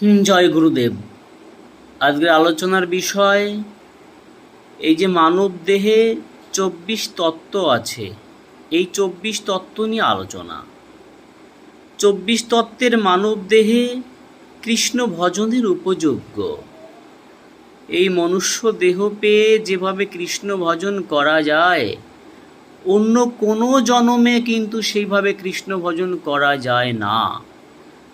জয় গুরুদেব। আজকের আলোচনার বিষয়, এই যে মানব দেহে চব্বিশ তত্ত্ব আছে, এই চব্বিশ তত্ত্ব নিয়ে আলোচনা। চব্বিশ তত্ত্বের মানব দেহে কৃষ্ণ ভজনের উপযোগ্য। এই মনুষ্য দেহ পেয়ে যেভাবে কৃষ্ণ ভজন করা যায়, অন্য কোনো জনমে কিন্তু সেইভাবে কৃষ্ণ ভজন করা যায় না।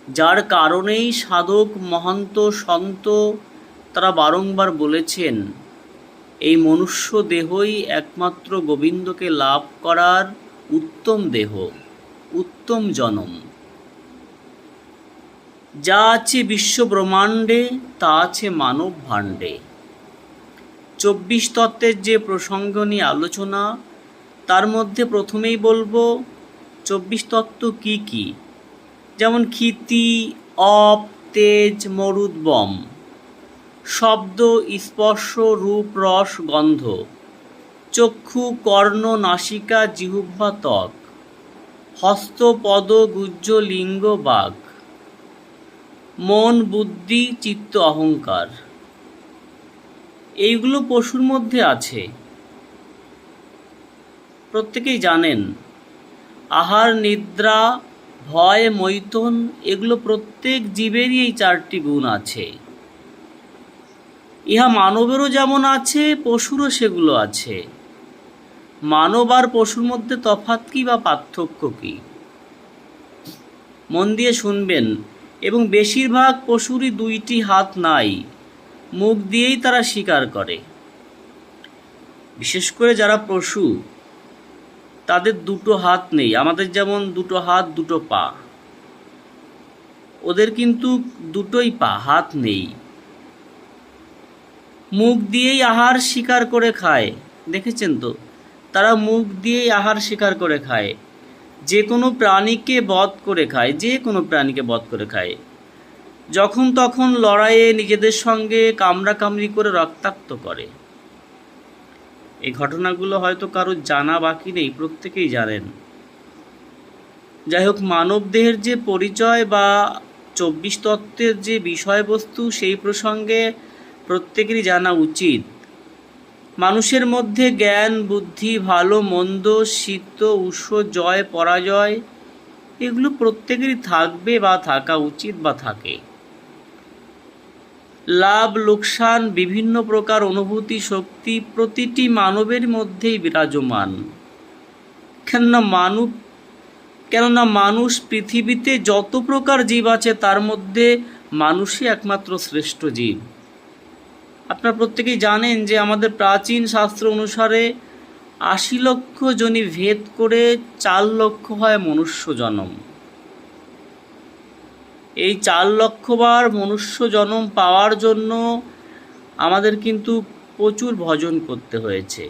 যার কারণেই সাধক মহান্ত সন্ত তারা বারংবার বলেছেন, এই মনুষ্য দেহই একমাত্র গোবিন্দকে লাভ করার উত্তম দেহ, উত্তম জনম। যা আছে বিশ্ব ব্রহ্মাণ্ডে তা আছে মানব ভাণ্ডে চব্বিশ তত্ত্বের যে প্রসঙ্গ নিয়ে আলোচনা, তার মধ্যে প্রথমেই বলব, চব্বিশ তত্ত্ব কি কি? যেমন ক্ষিতি, অপ, তেজ মরুদ্বম শব্দ, স্পর্শ, রূপ, রস, গন্ধ। চক্ষু, কর্ণ, নাসিকা জিহুব্বা ত্বক। হস্ত, পদ, গুজ্জ, লিঙ্গ, বাঘ। মন, বুদ্ধি, চিত্ত, অহংকার। এইগুলো পশুর মধ্যে আছে। প্রত্যেকেই জানেন, আহার, নিদ্রা ভয়, মৈথুন, এগুলো প্রত্যেক জীবেরই এই চারটি গুণ আছে। ইহা মানবেরও যেমন আছে, পশুরও সেগুলো আছে। মানব আর পশুর মধ্যে তফাৎ কি বা পার্থক্য কি? মন দিয়ে শুনবেন, এবং বেশিরভাগ পশুরই দুইটি হাত নাই, মুখ দিয়েই তারা শিকার করে। বিশেষ করে যারা পশু তাদের দুটো হাত নেই। আমাদের যেমন দুটো হাত, দুটো পা। ওদের কিন্তু দুটোই পা, হাত নেই। মুখ দিয়েই আহার শিকার করে খায়। দেখেছেন তো? তারা মুখ দিয়েই আহার শিকার করে খায়। যে কোনো প্রাণীকে বধ করে খায়, যে কোনো প্রাণীকে বধ করে খায়। যখন তখন লড়াইয়ে নিজেদের সঙ্গে কামড়াকামড়ি করে রক্তাক্ত করে। এই ঘটনাগুলো হয়তো কারও জানা বাকি নেই, প্রত্যেকেই জানেন। যাই হোক মানব দেহের যে পরিচয় বা চব্বিশ তত্ত্বের যে বিষয়বস্তু, সেই প্রসঙ্গে প্রত্যেকেরই জানা উচিত। মানুষের মধ্যে জ্ঞান, বুদ্ধি, ভালো, মন্দ শীত উষ জয়, পরাজয়, এগুলো প্রত্যেকেরই থাকবে বা থাকা উচিত বা থাকে। লাভ, লোকসান, বিভিন্ন প্রকার অনুভূতি, শক্তি প্রতিটি মানবের মধ্যেই বিরাজমান। কেননা মানব কেননা মানুষ পৃথিবীতে যত প্রকার জীব আছে, তার মধ্যে মানুষই একমাত্র শ্রেষ্ঠ জীব। আপনারা প্রত্যেকেই জানেন যে আমাদের প্রাচীন শাস্ত্র অনুসারে আশি লক্ষ জনি ভেদ করে চার লক্ষ হয় মনুষ্য জনম। এই চার লক্ষবার মনুষ্য জন্ম পাওয়ার জন্য আমাদের কিন্তু প্রচুর ভজন করতে হয়েছে।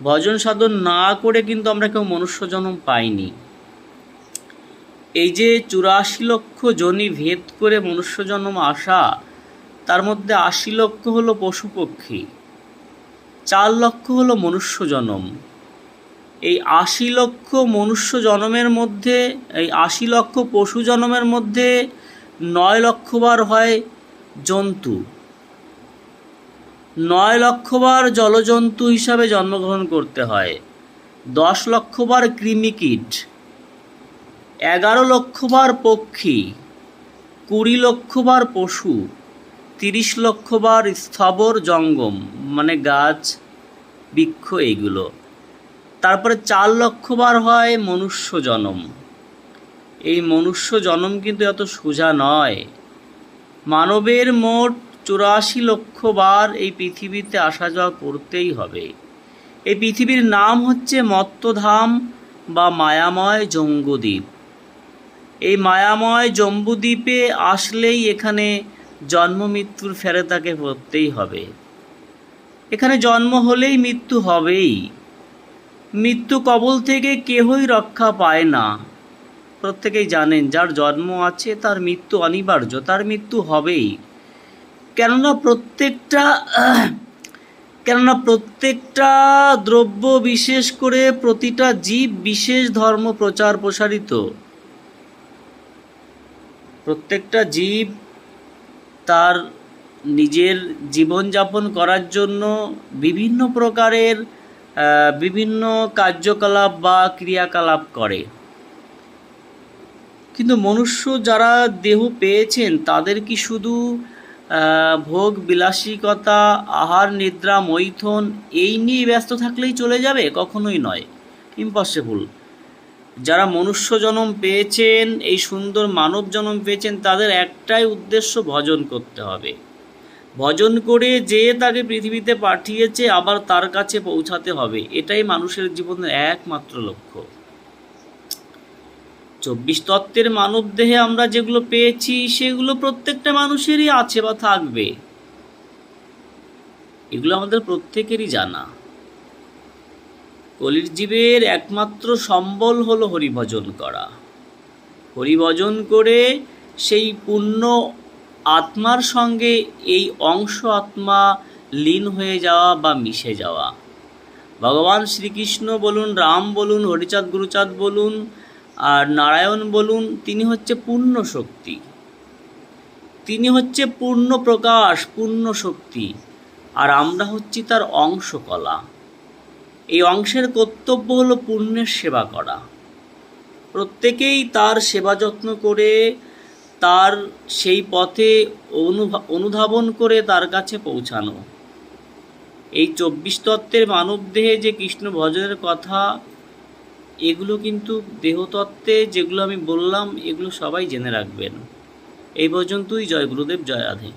ভজন সাধন না করে কিন্তু আমরা কেউ মনুষ্য জন্ম পাইনি। এই যে চুরাশি লক্ষ জনি ভেদ করে মনুষ্য জন্ম আসা, তার মধ্যে আশি লক্ষ হলো পশু পক্ষী চার লক্ষ হলো মনুষ্য জনম। এই আশি লক্ষ মনুষ্য জনমের মধ্যে, এই আশি লক্ষ পশু জনমের মধ্যে নয় লক্ষবার হয় জন্তু। নয় লক্ষবার জলজন্তু হিসাবে জন্মগ্রহণ করতে হয়। দশ লক্ষবার কৃমিকীট এগারো লক্ষবার পক্ষী। কুড়ি লক্ষবার পশু। তিরিশ লক্ষবার স্থবর জঙ্গম মানে গাছ, বৃক্ষ এইগুলো। তারপরে চার লক্ষবার হয় মনুষ্য জনম। এই মনুষ্য জনম কিন্তু এত সোজা নয়। মানবের মোট চুরাশি লক্ষ বার এই পৃথিবীতে আসা যাওয়া করতেই হবে। এই পৃথিবীর নাম হচ্ছে মত্তধাম বা মায়াময় জম্বুদ্বীপ এই মায়াময় জম্বুদ্বীপে আসলেই এখানে জন্ম, মৃত্যুর ফেরতাকে পড়তেই হবে। এখানে জন্ম হলেই মৃত্যু হবেই। মৃত্যু কবল থেকে কেহই রক্ষা পায় না। প্রত্যেকেই জানেন, যার জন্ম আছে তার মৃত্যু অনিবার্য, তার মৃত্যু হবেই। কেননা প্রত্যেকটা কেননা প্রত্যেকটা দ্রব্য বিশেষ করে প্রতিটা জীব বিশেষ ধর্ম প্রচার প্রসারিত। প্রত্যেকটা জীব তার নিজের জীবনযাপন করার জন্য বিভিন্ন প্রকারের বিভিন্ন কার্যকলাপ বা ক্রিয়াকলাপ করে। কিন্তু মনুষ্য যারা দেহ পেয়েছেন, তাদের কি শুধু ভোগ, বিলাসিকতা, আহার, নিদ্রা, মৈথন, এই নিয়ে ব্যস্ত থাকলেই চলে যাবে? কখনোই নয়। ইম্পসিবল যারা মনুষ্য জন্ম পেয়েছেন, এই সুন্দর মানব জন্ম পেয়েছেন, তাদের একটাই উদ্দেশ্য ভজন করতে হবে। ভজন করে যে তাকে পৃথিবীতে পাঠিয়েছে আবার তার কাছে পৌঁছাতে হবে। এটাই মানুষের জীবনের একমাত্র লক্ষ্য। চব্বিশ তত্ত্বের মানব দেহে আমরা যেগুলো পেয়েছি, সেগুলো প্রত্যেকটা মানুষেরই আছে বা থাকবে। এগুলো আমাদের প্রত্যেকেরই জানা। কলির জীবের একমাত্র সম্বল হলো হরিভজন করা। হরিভজন করে সেই পূর্ণ আত্মার সঙ্গে এই অংশ আত্মা লীন হয়ে যাওয়া বা মিশে যাওয়া। ভগবান শ্রীকৃষ্ণ বলুন, রাম বলুন, হরিচাঁদ, গুরুচাঁদ বলুন, আর নারায়ণ বলুন, তিনি হচ্ছে পূর্ণ শক্তি। তিনি হচ্ছে পূর্ণ প্রকাশ, পূর্ণ শক্তি, আর আমরা হচ্ছি তার অংশকলা এই অংশের কর্তব্য হলো পুণ্যের সেবা করা। প্রত্যেকেই তার সেবা যত্ন করে তার সেই পথে অনুধাবন করে তার কাছে পৌঁছানো। এই চব্বিশ তত্ত্বের মানবদেহে যে কৃষ্ণ ভজনের কথা, এগুলো কিন্তু দেহতত্ত্বে যেগুলো আমি বললাম, এগুলো সবাই জেনে রাখবেন। এই পর্যন্তই। জয় গুরুদেব, জয় রাধে।